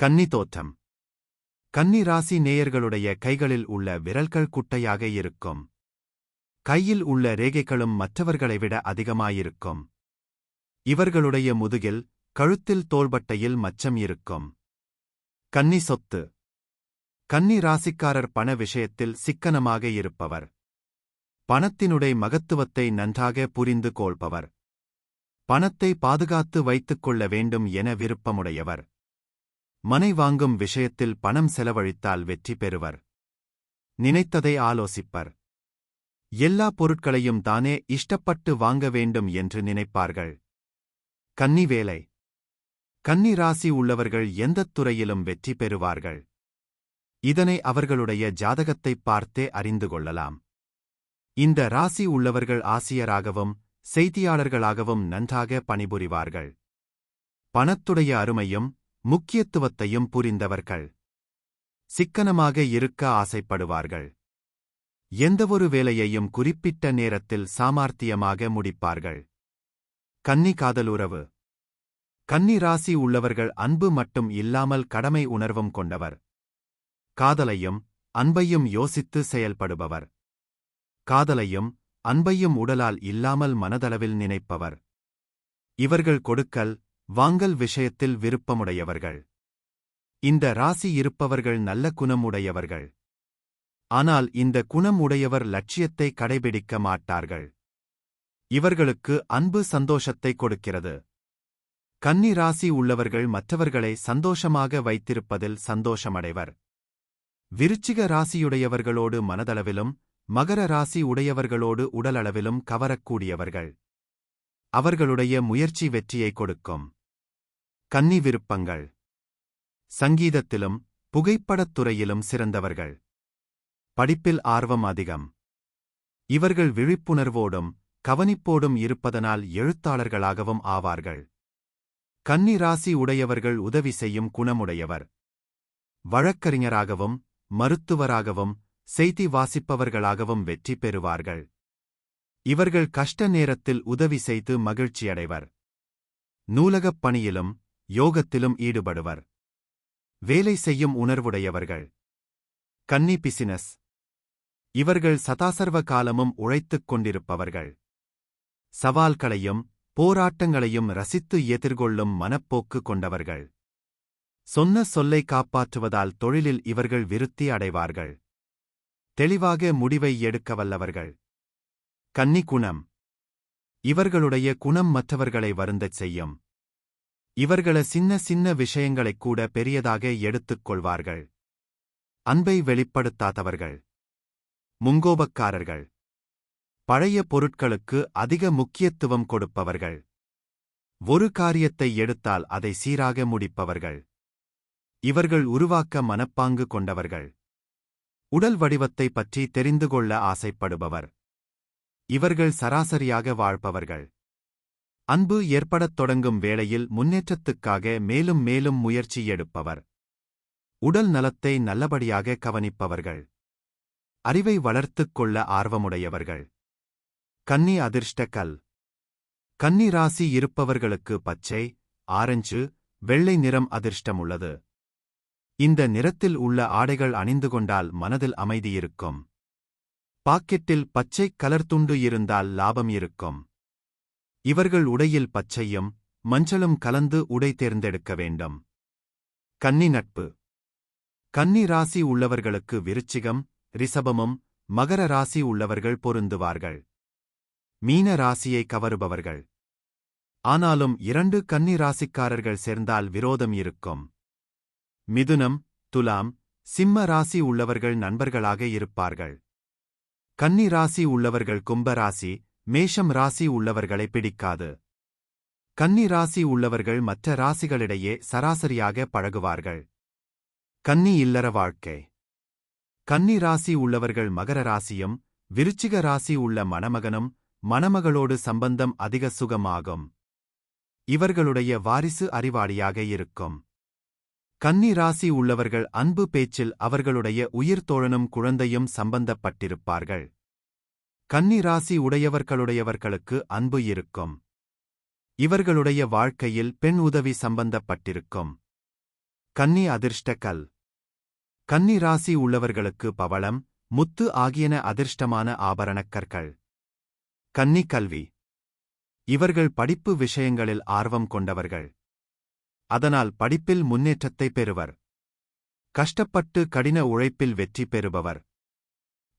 கன்னி தோற்றம் கன்னி ராசி நேயர்களுடைய கைகளில் உள்ள விரல்கள் குட்டையாக இருக்கும். கையில் உள்ள ரேகைகளும் மற்றவர்களை விட அதிகமாயிருக்கும். இவர்களுடைய முதுகில் கழுத்தில் தோள்பட்டையில் மச்சம் இருக்கும். கன்னி சொத்து. கன்னி ராசிக்காரர் பண விஷயத்தில் சிக்கனமாக இருப்பவர். பணத்தினுடைய மகத்துவத்தை நன்றாக புரிந்து கொள்பவர். பணத்தை பாதுகாத்து வைத்துக் கொள்ள வேண்டும் என விருப்பமுடையவர். மனை வாங்கும் விஷயத்தில் பணம் செலவழித்தால் வெற்றி பெறுவர். நினைத்ததை ஆலோசிப்பர். எல்லா பொருட்களையும் தானே இஷ்டப்பட்டு வாங்க வேண்டும் என்று நினைப்பார்கள். கன்னி வேலை. கன்னி ராசி உள்ளவர்கள் எந்தத் துறையிலும் வெற்றி பெறுவார்கள். இதனை அவர்களுடைய ஜாதகத்தைப் பார்த்தே அறிந்து கொள்ளலாம். இந்த ராசி உள்ளவர்கள் ஆசியராகவும் செய்தியாளர்களாகவும் நன்றாக பணிபுரிவார்கள். பணத்துடைய அருமையும் முக்கியத்துவத்தையும் புரிந்தவர்கள். சிக்கனமாக இருக்க ஆசைப்படுவார்கள். எந்தவொரு வேலையையும் குறிப்பிட்ட நேரத்தில் சாமார்த்தியமாக முடிப்பார்கள். கன்னி காதலுறவு கன்னி ராசி உள்ளவர்கள் அன்பு மட்டும் இல்லாமல் கடமை உணர்வும் கொண்டவர். காதலையும் அன்பையும் யோசித்து செயல்படுபவர். காதலையும் அன்பையும் உடலால் இல்லாமல் மனதளவில் நினைப்பவர். இவர்கள் கொடுக்கல் வாங்கல் விஷயத்தில் விருப்பமுடையவர்கள். இந்த ராசி இருப்பவர்கள் நல்ல குணம் உடையவர்கள் ஆனால் இந்த குணம் உடையவர் லட்சியத்தை கடைபிடிக்க மாட்டார்கள். இவர்களுக்கு அன்பு சந்தோஷத்தை கொடுக்கிறது. கன்னி ராசி உள்ளவர்கள் மற்றவர்களை சந்தோஷமாக வைத்திருப்பதில் சந்தோஷமடைவர். விருச்சிக ராசியுடையவர்களோடு மனதளவிலும் மகர ராசி உடையவர்களோடு உடலளவிலும் கவரக்கூடியவர்கள். அவர்களுடைய முயற்சி வெற்றியை கொடுக்கும். கன்னி விருப்பங்கள் சங்கீதத்திலும் புகைப்படத் துறையிலும் சிறந்தவர்கள். படிப்பில் ஆர்வம் அதிகம். இவர்கள் விழிப்புணர்வோடும் கவனிப்போடும் இருப்பதனால் எழுத்தாளர்களாகவும் ஆவார்கள். கன்னி ராசி உடையவர்கள் உதவி செய்யும் குணமுடையவர். வழக்கறிஞராகவும் மருத்துவராகவும் செய்தி வாசிப்பவர்களாகவும் வெற்றி பெறுவார்கள். இவர்கள் கஷ்ட நேரத்தில் உதவி செய்து மகிழ்ச்சியடைவர். நூலகப் பணியிலும் யோகத்திலும் ஈடுபடுவர். வேலை செய்யும் உணர்வுடையவர்கள். கன்னி பிசினஸ். இவர்கள் சதாசர்வ காலமும் உழைத்துக் கொண்டிருப்பவர்கள். சவால்களையும் போராட்டங்களையும் ரசித்து எதிர்கொள்ளும் மனப்போக்கு கொண்டவர்கள். சொன்ன சொல்லை காப்பாற்றுவதால் தொழிலில் இவர்கள் விருத்தி அடைவார்கள். தெளிவாக முடிவை எடுக்க வல்லவர்கள். கன்னி குணம். இவர்களுடைய குணம் மற்றவர்களை வருந்தச் செய்யும். இவர்கள சின்ன சின்ன விஷயங்களைக் கூட பெரியதாக எடுத்துக் கொள்வார்கள். அன்பை வெளிப்படுத்தாதவர்கள். முங்கோபக்காரர்கள். பழைய பொருட்களுக்கு அதிக முக்கியத்துவம் கொடுப்பவர்கள். ஒரு காரியத்தை எடுத்தால் அதை சீராக முடிப்பவர்கள். இவர்கள் உருவாக்க மனப்பாங்கு கொண்டவர்கள். உடல் வடிவத்தை பற்றி தெரிந்து கொள்ள ஆசைப்படுபவர். இவர்கள் சராசரியாக வாழ்பவர்கள். அன்பு ஏற்படத் தொடங்கும் வேளையில் முன்னேற்றத்துக்காக மேலும் மேலும் முயற்சி எடுப்பவர். உடல் நலத்தை நல்லபடியாக கவனிப்பவர்கள். அறிவை வளர்த்துக் கொள்ள ஆர்வமுடையவர்கள். கன்னி அதிர்ஷ்ட கல் கன்னி ராசி இருப்பவர்களுக்கு பச்சை ஆரஞ்சு வெள்ளை நிறம் அதிர்ஷ்டம் உள்ளது இந்த நிறத்தில் உள்ள ஆடைகள் அணிந்து கொண்டால் மனதில் அமைதியிருக்கும் பாக்கெட்டில் பச்சை கலர் துண்டு இருந்தால் லாபம் இருக்கும். இவர்கள் உடையில் பச்சையும் மஞ்சளும் கலந்து உடை தேர்ந்தெடுக்க வேண்டும். கன்னி நட்பு. கன்னி ராசி உள்ளவர்களுக்கு விருச்சிகம் ரிசபமும் மகர ராசி உள்ளவர்கள் பொருந்துவார்கள். மீன ராசியை கவருபவர்கள். ஆனாலும் இரண்டு கன்னி ராசிக்காரர்கள் சேர்ந்தால் விரோதம் இருக்கும். மிதுனம் துலாம் சிம்ம ராசி உள்ளவர்கள் நண்பர்களாக இருப்பார்கள். கன்னி ராசி உள்ளவர்கள் கும்ப ராசி மேஷம் ராசி உள்ளவர்களை பிடிக்காது. கன்னி ராசி உள்ளவர்கள் மற்ற ராசிகளிடையே சராசரியாக பழகுவார்கள். கன்னி இல்லற வாழ்க்கை. கன்னி ராசி உள்ளவர்கள் மகர ராசியும் விருச்சிக ராசி உள்ள மணமகனும் மணமகளோடு சம்பந்தம் அதிக சுகமாகும். இவர்களுடைய வாரிசு அறிவாளியாக இருக்கும். கன்னி ராசி உள்ளவர்கள் அன்பு பேச்சில் அவர்களுடைய உயிர் தோழனும் குழந்தையும் சம்பந்தப்பட்டிருப்பார்கள். கன்னி ராசி உடையவர்களுடையவர்களுக்கு அன்பு இருக்கும். இவர்களுடைய வாழ்க்கையில் பெண் உதவி சம்பந்தப்பட்டிருக்கும். கன்னி அதிர்ஷ்ட கல் கன்னி ராசி உள்ளவர்களுக்கு பவளம் முத்து ஆகியன அதிர்ஷ்டமான ஆபரணக்கற்கள். கன்னி கல்வி. இவர்கள் படிப்பு விஷயங்களில் ஆர்வம் கொண்டவர்கள். அதனால் படிப்பில் முன்னேற்றத்தை பெறுவர். கஷ்டப்பட்டு கடின உழைப்பில் வெற்றி பெறுபவர்.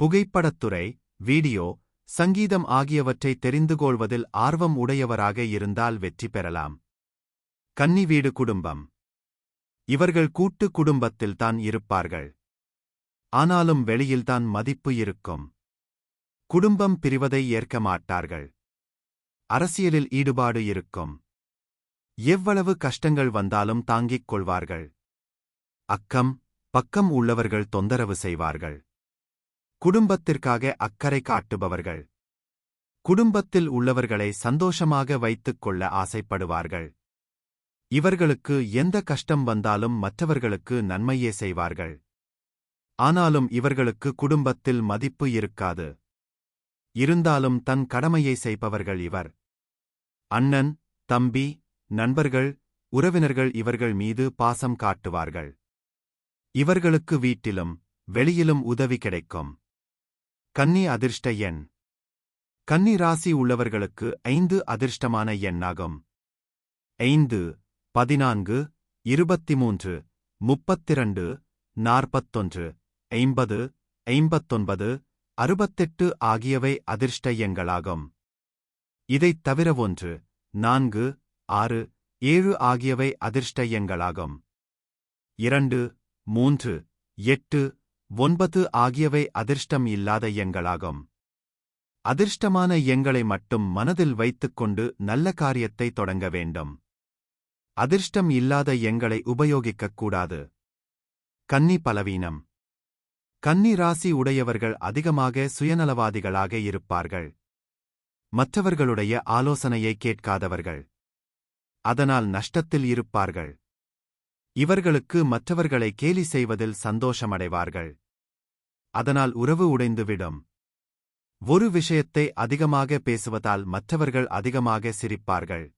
புகைப்படத்துறை வீடியோ சங்கீதம் ஆகியவற்றை தெரிந்து கொள்வதில் ஆர்வம் உடையவராக இருந்தால் வெற்றி பெறலாம். கன்னி வீடு குடும்பம். இவர்கள் கூட்டு குடும்பத்தில்தான் இருப்பார்கள். ஆனாலும் வெளியில்தான் மதிப்பு இருக்கும். குடும்பம் பிரிவதை ஏற்க மாட்டார்கள். அரசியலில் ஈடுபாடு இருக்கும். எவ்வளவு கஷ்டங்கள் வந்தாலும் தாங்கிக் கொள்வார்கள். அக்கம் பக்கம் உள்ளவர்கள் தொந்தரவு செய்வார்கள். குடும்பத்திற்காக அக்கறை காட்டுபவர்கள். குடும்பத்தில் உள்ளவர்களை சந்தோஷமாக வைத்துக் கொள்ள ஆசைப்படுவார்கள். இவர்களுக்கு எந்த கஷ்டம் வந்தாலும் மற்றவர்களுக்கு நன்மையே செய்வார்கள். ஆனாலும் இவர்களுக்கு குடும்பத்தில் மதிப்பு இருக்காது. இருந்தாலும் தன் கடமையை செய்பவர்கள் இவர். அண்ணன் தம்பி நண்பர்கள் உறவினர்கள் இவர்கள் மீது பாசம் காட்டுவார்கள். இவர்களுக்கு வீட்டிலும் வெளியிலும் உதவி கிடைக்கும். கன்னி அதிர்ஷ்ட எண். கன்னி ராசி உள்ளவர்களுக்கு ஐந்து அதிர்ஷ்டமான எண்ணாகும். ஐந்து பதினான்கு இருபத்தி மூன்று முப்பத்திரண்டு நாற்பத்தொன்று ஐம்பது ஐம்பத்தொன்பது அறுபத்தெட்டு ஆகியவை அதிர்ஷ்ட எண்களாகும். இதைத் தவிர ஒன்று நான்கு ஆறு ஏழு ஆகியவை அதிர்ஷ்ட எண்களாகும். இரண்டு மூன்று எட்டு ஒன்பது ஆகியவை அதிர்ஷ்டம் இல்லாத எங்களாகும் அதிர்ஷ்டமான எங்களை மட்டும் மனதில் வைத்துக்கொண்டு நல்ல காரியத்தை தொடங்க வேண்டும். அதிர்ஷ்டம் இல்லாத எங்களை உபயோகிக்கக் கூடாது கன்னி பலவீனம். கன்னி ராசி உடையவர்கள் அதிகமாக சுயநலவாதிகளாக இருப்பார்கள். மற்றவர்களுடைய ஆலோசனையை கேட்காதவர்கள். அதனால் நஷ்டத்தில் இருப்பார்கள். இவர்களுக்கு மற்றவர்களை கேலி செய்வதில் சந்தோஷமடைவார்கள். அதனால் உறவு உடைந்துவிடும். ஒரு விஷயத்தை அதிகமாக பேசுவதால் மற்றவர்கள் அதிகமாக சிரிப்பார்கள்.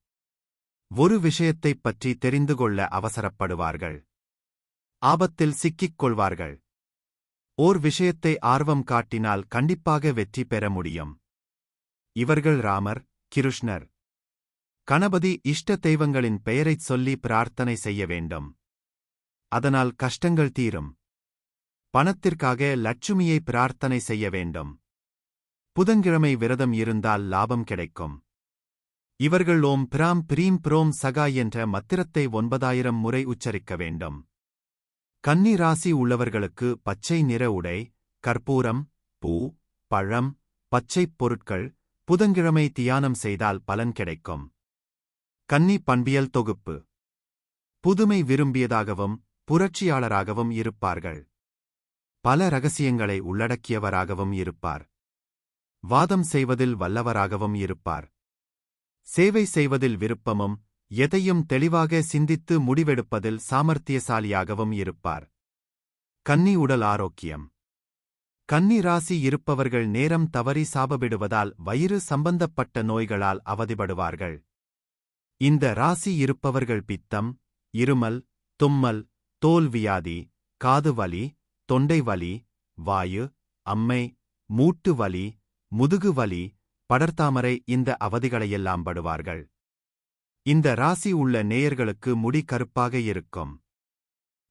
ஒரு விஷயத்தைப் பற்றி தெரிந்து கொள்ள அவசரப்படுவார்கள். ஆபத்தில் சிக்கிக் கொள்வார்கள். ஓர் விஷயத்தை ஆர்வம் காட்டினால் கண்டிப்பாக வெற்றி பெற முடியும். இவர்கள் ராமர் கிருஷ்ணர். கணபதி இஷ்ட தெய்வங்களின் பெயரைச் சொல்லி பிரார்த்தனை செய்ய வேண்டும். அதனால் கஷ்டங்கள் தீரும். பணத்திற்காக லட்சுமியை பிரார்த்தனை செய்ய வேண்டும். புதன்கிழமை விரதம் இருந்தால் லாபம் கிடைக்கும். இவர்கள் ஓம் பிராம் பிரீம் புரோம் சகா என்ற மத்திரத்தை ஒன்பதாயிரம் முறை உச்சரிக்க வேண்டும். கன்னி ராசி உள்ளவர்களுக்கு பச்சை நிற உடை கற்பூரம் பூ பழம் பச்சைப் பொருட்கள் புதன்கிழமை தியானம் செய்தால் பலன் கிடைக்கும். கன்னி பண்பியல் தொகுப்பு. புதுமை விரும்பியதாகவும் புரட்சியாளராகவும் இருப்பார்கள். பல ரகசியங்களை உள்ளடக்கியவராகவும் இருப்பார். வாதம் செய்வதில் வல்லவராகவும் இருப்பார். சேவை செய்வதில் விருப்பமும் எதையும் தெளிவாக சிந்தித்து முடிவெடுப்பதில் சாமர்த்தியசாலியாகவும் இருப்பார். கன்னி உடல் ஆரோக்கியம். கன்னி ராசி இருப்பவர்கள் நேரம் தவறி சாபவிடுவதால் வயிறு சம்பந்தப்பட்ட நோய்களால் அவதிப்படுவார்கள். இந்த ராசி இருப்பவர்கள் பித்தம் இருமல் தும்மல் தோல் வியாதி காது வலி தொண்டை வலி வாயு அம்மை மூட்டு வலி முதுகு வலி படர்தாமரை இந்த அவதிகளையெல்லாம் படுவார்கள். இந்த ராசி உள்ள நேயர்களுக்கு முடி கருப்பாக இருக்கும்.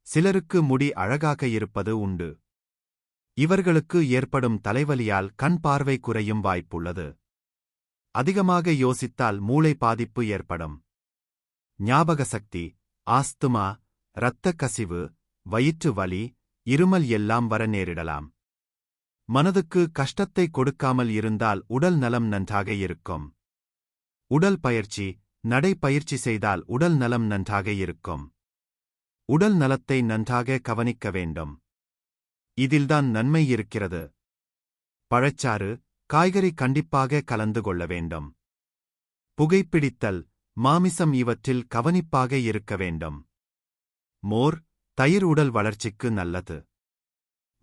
சிலருக்கு முடி அழகாக இருப்பது உண்டு. இவர்களுக்கு ஏற்படும் தலைவலியால் கண் பார்வை குறையும் வாய்ப்புள்ளது. அதிகமாக யோசித்தால் மூளை பாதிப்பு ஏற்படும். ஞாபக சக்தி ஆஸ்துமா இரத்த கசிவு வயிற்று வலி இருமல் எல்லாம் வர நேரிடலாம். மனதுக்கு கஷ்டத்தை கொடுக்காமல் இருந்தால் உடல் நலம் நன்றாக இருக்கும். உடல் பயிற்சி நடைப்பயிற்சி செய்தால் உடல் நலம் நன்றாக இருக்கும். உடல் நலத்தை நன்றாக கவனிக்க வேண்டும். இதில்தான் நன்மை இருக்கிறது. பழச்சாறு காய்கறி கண்டிப்பாக கலந்து கொள்ள வேண்டும். புகைப்பிடித்தல் மாமிசம் இவற்றில் கவனிப்பாக இருக்க வேண்டும். மோர் தயிர் உடல் வளர்ச்சிக்கு நல்லது.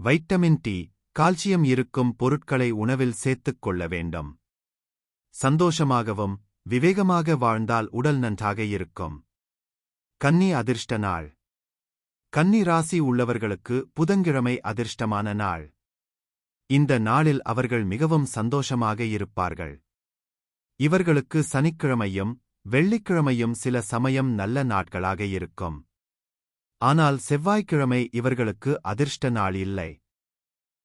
வைட்டமின் டி கால்சியம் இருக்கும் பொருட்களை உணவில் சேர்த்துக் கொள்ள வேண்டும். சந்தோஷமாகவும் விவேகமாக வாழ்ந்தால் உடல் நன்றாக இருக்கும். கன்னி அதிர்ஷ்ட நாள். கன்னி ராசி உள்ளவர்களுக்கு புதன்கிழமை அதிர்ஷ்டமான நாள். இந்த நாளில் அவர்கள் மிகவும் சந்தோஷமாக இருப்பார்கள். இவர்களுக்கு சனிக்கிழமையும் வெள்ளிக்கிழமையும் சில சமயம் நல்ல நாட்களாக இருக்கும். ஆனால் செவ்வாய்க்கிழமை இவர்களுக்கு அதிர்ஷ்ட நாள் இல்லை.